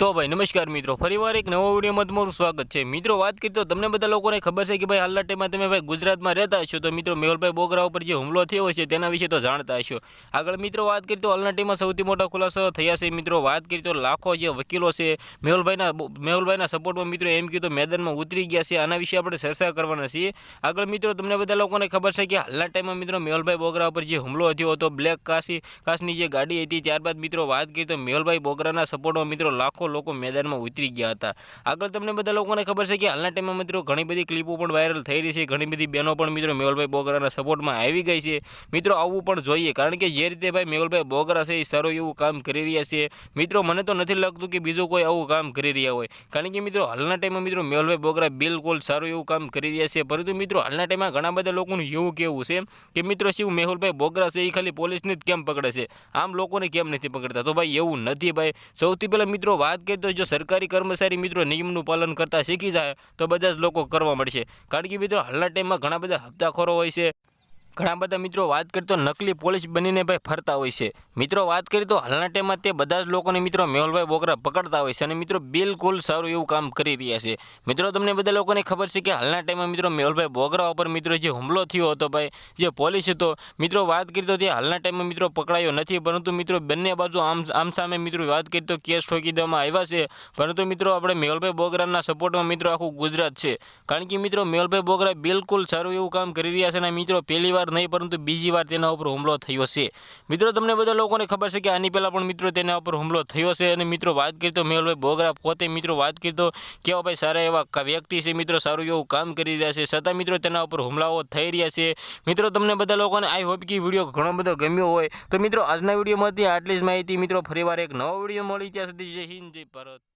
તો ભાઈ નમસ્કાર મિત્રો, ફરીવાર એક નવો વિડીયોમાં તમારું સ્વાગત છે. મિત્રો, વાત કરીએ તો તમને બધા લોકોને ખબર છે કે ભાઈ હાલના ટાઈમમાં તમે ભાઈ ગુજરાતમાં રહેતા હશો, તો મિત્રો મેહુલભાઈ બોગરા ઉપર જે હુમલો થયો છે તેના વિશે તો જાણતા હશો. આગળ મિત્રો, વાત કરીએ તો હાલના ટાઈમમાં સૌથી મોટા ખુલાસો થયા છે મિત્રો. વાત કરીએ તો લાખો જે વકીલો છે, મેહુલભાઈના મેહુલભાઈના સપોર્ટમાં મિત્રો એમ કીધું મેદાનમાં ઉતરી ગયા છે. આના વિશે આપણે ચર્ચા કરવાના છીએ. આગળ મિત્રો, તમને બધા લોકોને ખબર છે કે હાલના ટાઈમમાં મિત્રો મેહુલભાઈ બોગરા ઉપર જે હુમલો થયો હતો, બ્લેક કાશી, કાશની જે ગાડી હતી, ત્યારબાદ મિત્રો, વાત કરીએ તો મેહુલભાઈ બોગરાના સપોર્ટમાં મિત્રો લાખો લોકો મેદાનમાં ઉતરી ગયા હતા. આગળ તમને બધા લોકોને ખબર છે કે હાલના ટાઈમમાં મિત્રો ઘણી બધી ક્લિપો પણ વાયરલ થઈ રહી છે. ઘણી બધી બહેનો પણ મિત્રો મેહુલભાઈ બોગરાના સપોર્ટમાં આવી ગઈ છે. મિત્રો આવવું પણ જોઈએ કારણ કે જે રીતે ભાઈ મેહુલભાઈ બોગરા છે એ સારું એવું કામ કરી રહ્યા છે. મિત્રો મને તો નથી લાગતું કે બીજું કોઈ આવું કામ કરી રહ્યા હોય. કારણ કે મિત્રો હાલના ટાઈમમાં મિત્રો મેહુલભાઈ બોગરા બિલકુલ સારું એવું કામ કરી રહ્યા છે. પરંતુ મિત્રો હાલના ટાઈમમાં ઘણા બધા લોકોનું એવું કહેવું છે કે મિત્રો શિવ મેહુલભાઈ બોગરા છે એ ખાલી પોલીસને જ કેમ પકડે છે? આમ લોકોને કેમ નથી પકડતા? તો ભાઈ એવું નથી ભાઈ. સૌથી પહેલાં મિત્રો વાત કરીએ તો જો સરકારી કર્મચારી મિત્રો નિયમનું પાલન કરતા શીખી જાય તો બધા જ લોકો કરવા મળશે કારણ કે મિત્રો હાલના ટાઈમમાં ઘણા બધા હપ્તાખોરો હોય છે. ઘણા બધા મિત્રો વાત કરી તો નકલી પોલીસ બનીને ભાઈ ફરતા હોય છે. મિત્રો વાત કરી તો હાલના ટાઈમમાં તે બધા જ લોકોને મિત્રો મેહુલભાઈ બોગરા પકડતા હોય છે અને મિત્રો બિલકુલ સારું એવું કામ કરી રહ્યા છે. મિત્રો તમને બધા લોકોને ખબર છે કે હાલના ટાઈમમાં મિત્રો મેહુલભાઈ બોગરા ઉપર મિત્રો જે હુમલો થયો હતો ભાઈ, જે પોલીસ હતો, મિત્રો વાત કરી તો તે હાલના ટાઈમમાં મિત્રો પકડાયો નથી, પરંતુ મિત્રો બંને બાજુ આમ આમ સામે મિત્રો વાત કરી તો કેસ ઠોકી દેવામાં આવ્યા છે. પરંતુ મિત્રો આપણે મેહુલભાઈ બોગરાના સપોર્ટમાં મિત્રો આખું ગુજરાત છે. કારણ કે મિત્રો મેહુલભાઈ બોગરા બિલકુલ સારું એવું કામ કરી રહ્યા છે અને મિત્રો પહેલી નહીં, પરંતુ બીજી વાર તેના ઉપર હુમલો થયો છે. મિત્રો, તમને બધા લોકોને ખબર છે કે આની પહેલાં પણ મિત્રો તેના ઉપર હુમલો થયો છે અને મિત્રો, વાત કરીએ તો મેહુલભાઈ બોગરા પોતે મિત્રો, વાત કરીએ તો કેવા ભાઈ સારા એવા વ્યક્તિ છે મિત્રો, સારું એવું કામ કરી રહ્યા છે. છતાં મિત્રો, તેના ઉપર હુમલાઓ થઈ રહ્યા છે. મિત્રો, તમને બધા લોકોને આઈ હોપ કે વીડિયો ઘણો બધો ગમ્યો હોય. તો મિત્રો, આજના વિડીયોમાંથી આટલી જ માહિતી. મિત્રો, ફરીવાર એક નવો વીડિયો મળી ત્યાં સુધી જય હિન્દ, જય ભારત.